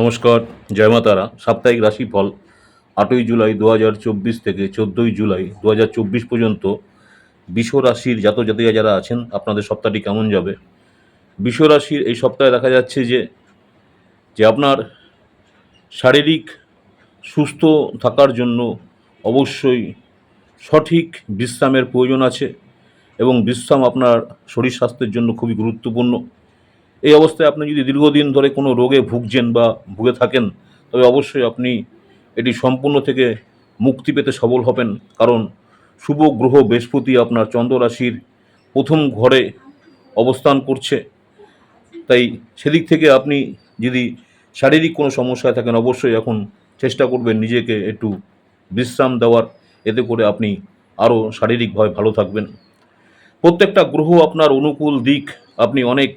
নমস্কার, জয় মা তারা। সাপ্তাহিক রাশিফল আটই জুলাই দু হাজার চব্বিশ থেকে চোদ্দোই জুলাই দু হাজার চব্বিশ পর্যন্ত বিশ্ব রাশির জাত জাতিকা যারা আছেন, আপনাদের সপ্তাহটি কেমন যাবে? বিশ্ব রাশির এই সপ্তাহে দেখা যাচ্ছে যে যে আপনার শারীরিক সুস্থ থাকার জন্য অবশ্যই সঠিক বিশ্রামের প্রয়োজন আছে এবং বিশ্রাম আপনার শরীর স্বাস্থ্যের জন্য খুবই গুরুত্বপূর্ণ। এই অবস্থায় আপনি যদি দীর্ঘদিন ধরে কোনো রোগে ভুগছেন বা ভুগে থাকেন, তবে অবশ্যই আপনি এটি সম্পূর্ণ থেকে মুক্তি পেতে সবল হবেন। কারণ শুভ গ্রহ বৃহস্পতি আপনার চন্দ্র রাশির প্রথম ঘরে অবস্থান করছে। তাই সেদিক থেকে আপনি যদি শারীরিক কোনো সমস্যায় থাকেন, অবশ্যই এখন চেষ্টা করবেন নিজেকে একটু বিশ্রাম দেওয়ার। এতে করে আপনি আরও শারীরিকভাবে ভালো থাকবেন। প্রত্যেকটা গ্রহ আপনার অনুকূল দিক আপনি অনেক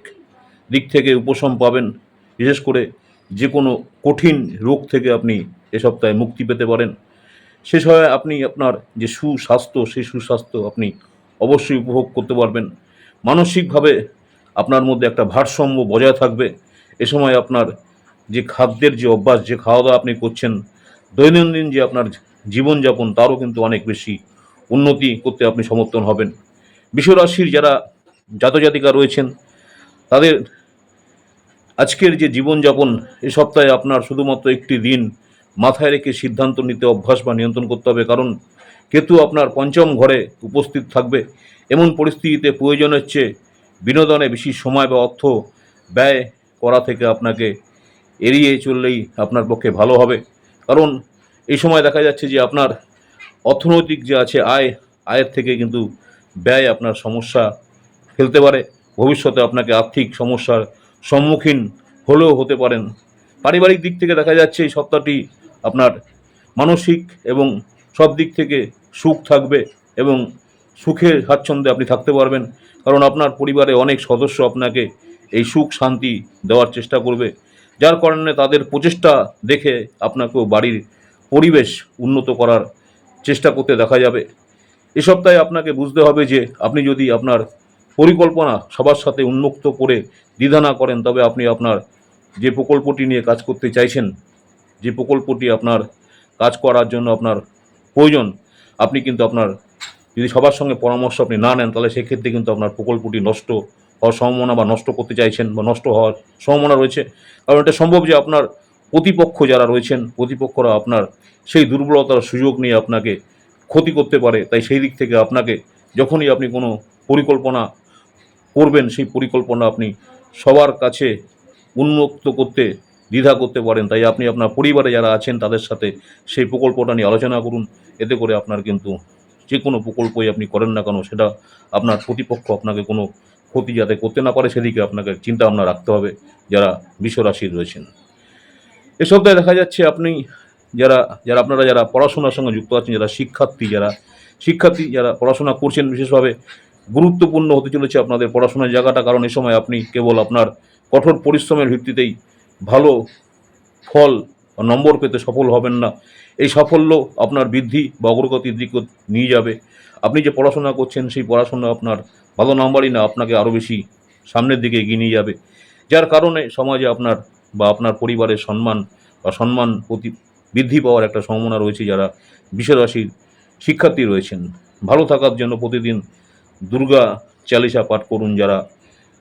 দিক থেকে উপশম পাবেন। বিশেষ করে যে কোনো কঠিন রোগ থেকে আপনি এ সপ্তাহে মুক্তি পেতে পারেন। শেষ হয় আপনি আপনার যে সুস্বাস্থ্য, সেই সুস্বাস্থ্য আপনি অবশ্যই উপভোগ করতে পারবেন। মানসিকভাবে আপনার মধ্যে একটা ভারসাম্য বজায় থাকবে। এ সময় আপনার যে খাদ্যের যে অভ্যাস, যে খাওয়া দাওয়া আপনি করছেন, দৈনন্দিন যে আপনার জীবনযাপন, তারও কিন্তু অনেক বেশি উন্নতি করতে আপনি সমর্থন হবেন। বিশ্বরাশির যারা জাতজাতিকা রয়েছেন তাদের আজকের যে জীবনযাপন, এ সপ্তাহে আপনার শুধুমাত্র একটি দিন মাথায় রেখে সিদ্ধান্ত নিতে, অভ্যাস বা নিয়ন্ত্রণ করতে হবে। কারণ কেতু আপনার পঞ্চম ঘরে উপস্থিত থাকবে। এমন পরিস্থিতিতে প্রয়োজন হচ্ছে বিনোদনে বেশি সময় বা অর্থ ব্যয় করা থেকে আপনাকে এড়িয়ে চললেই আপনার পক্ষে ভালো হবে। কারণ এই সময় দেখা যাচ্ছে যে আপনার অর্থনৈতিক যে আছে, আয়, আয়ের থেকে কিন্তু ব্যয় আপনার সমস্যা ফেলতে পারে। ভবিষ্যতে আপনাকে আর্থিক সমস্যার সম্মুখীন হলেও হতে পারেন। পারিবারিক দিক থেকে দেখা যাচ্ছে এই সপ্তাহটি আপনার মানসিক এবং সব দিক থেকে সুখ থাকবে এবং সুখের স্বাচ্ছন্দ্যে আপনি থাকতে পারবেন। কারণ আপনার পরিবারে অনেক সদস্য আপনাকে এই সুখ শান্তি দেওয়ার চেষ্টা করবে। যার কারণে তাদের প্রচেষ্টা দেখে আপনাকেও বাড়ির পরিবেশ উন্নত করার চেষ্টা করতে দেখা যাবে। এ সপ্তাহে আপনাকে বুঝতে হবে যে আপনি যদি আপনার পরিকল্পনা সবার সাথে উন্মুক্ত করে দ্বিধা না করেন, তবে আপনি আপনার যে প্রকল্পটি নিয়ে কাজ করতে চাইছেন, যে প্রকল্পটি আপনার কাজ করার জন্য আপনার প্রয়োজন, আপনি কিন্তু আপনার, যদি সবার সঙ্গে পরামর্শ আপনি না নেন, তাহলে সেক্ষেত্রে কিন্তু আপনার প্রকল্পটি নষ্ট হওয়ার সম্ভাবনা বা নষ্ট করতে চাইছেন বা নষ্ট হওয়ার সম্ভাবনা রয়েছে। কারণ এটা সম্ভব যে আপনার প্রতিপক্ষ যারা রয়েছেন, প্রতিপক্ষরা আপনার সেই দুর্বলতার সুযোগ নিয়ে আপনাকে ক্ষতি করতে পারে, তাই সেই দিক থেকে আপনাকে যখনই আপনি কোনো পরিকল্পনা করবেন সেই পরিকল্পনা আপনি সবার কাছে উন্মুক্ত করতে, দ্বিধা করতে পারেন। তাই আপনি আপনার পরিবারে যারা আছেন তাদের সাথে সেই প্রকল্পটা নিয়ে আলোচনা করুন। এতে করে আপনার কিন্তু যে কোনো প্রকল্পই আপনি করেন না কেন, সেটা আপনার প্রতিপক্ষ আপনাকে কোনো ক্ষতি যাতে করতে না পারে, সেদিকে আপনাকে চিন্তা ভাবনা রাখতে হবে, যারা বিশ্বরাশির রয়েছেন। এ সপ্তাহে দেখা যাচ্ছে আপনি যারা যারা আপনারা যারা পড়াশোনার সঙ্গে যুক্ত আছেন, যারা শিক্ষার্থী যারা শিক্ষার্থী যারা পড়াশোনা করছেন বিশেষভাবে গুরুত্বপূর্ণ হতে চলেছে আপনাদের পড়াশোনার জায়গাটা, কারণ এ সময় আপনি কেবল আপনার কঠোর পরিশ্রমের ভিত্তিতেই ভালো ফল নম্বর পেতে সফল হবেন না। এই সাফল্য আপনার বৃদ্ধি বা অগ্রগতির দিকে নিয়ে যাবে। আপনি যে পড়াশোনা করছেন, সেই পড়াশোনা আপনার ভালো নম্বরই না, আপনাকে আরও বেশি সামনের দিকে এগিয়ে নিয়ে যাবে। যার কারণে সমাজে আপনার বা আপনার পরিবারের সম্মান বা সম্মান প্রতি বৃদ্ধি পাওয়ার একটা সম্ভাবনা রয়েছে, যারা বিশ্বরাশির শিক্ষার্থী রয়েছেন। ভালো থাকার জন্য প্রতিদিন দুর্গা চালিসা পাঠ করুন যারা।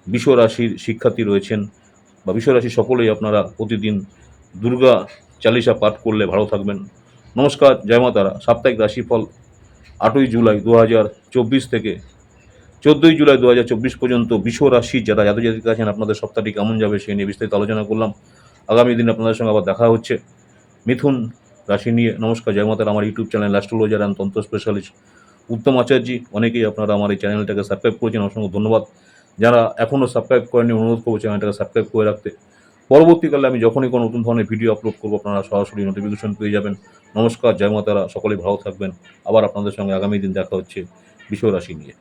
বিশ্বরাশির শিক্ষার্থী রয়েছেন বা বিশ্বরাশির সকলেই আপনারা প্রতিদিন দুর্গা চালিসা পাঠ করলে ভালো থাকবেন। নমস্কার, জয় মা তারা। সাপ্তাহিক রাশিফল আটই জুলাই দু হাজার চব্বিশ থেকে। চোদ্দোই জুলাই দু হাজার চব্বিশ পর্যন্ত বিশ্ব রাশির যারা জাতিকা আছেন, আপনাদের সপ্তাহটি কেমন যাবে সেই নিয়ে বিস্তারিত আলোচনা করলাম। আগামী দিন আপনাদের সঙ্গে আবার দেখা হচ্ছে। মিথুন রাশি নিয়ে নমস্কার, জয় মাতার আমার YouTube channel astrologer and tantra specialist Uttam Acharya, অনেকেই আপনারা আমার এই চ্যানেলটাকে সাবস্ক্রাইব করেছেন, অসংখ্য ধন্যবাদ। যারা এখনও সাবস্ক্রাইব করেনি অনুরোধ করব চ্যানেলটাকে সাবস্ক্রাইব করে রাখতে। পরবর্তীকালে আমি যখনই কোনো নতুন ধরনের ভিডিও আপলোড করব, আপনারা সরাসরি নোটিফিকেশন পেয়ে যাবেন। নমস্কার, জয় মাতারা, সকলেই ভালো থাকবেন। আবার আপনাদের সঙ্গে আগামী দিন দেখা হচ্ছে বিষয়রাশি রাশি নিয়ে।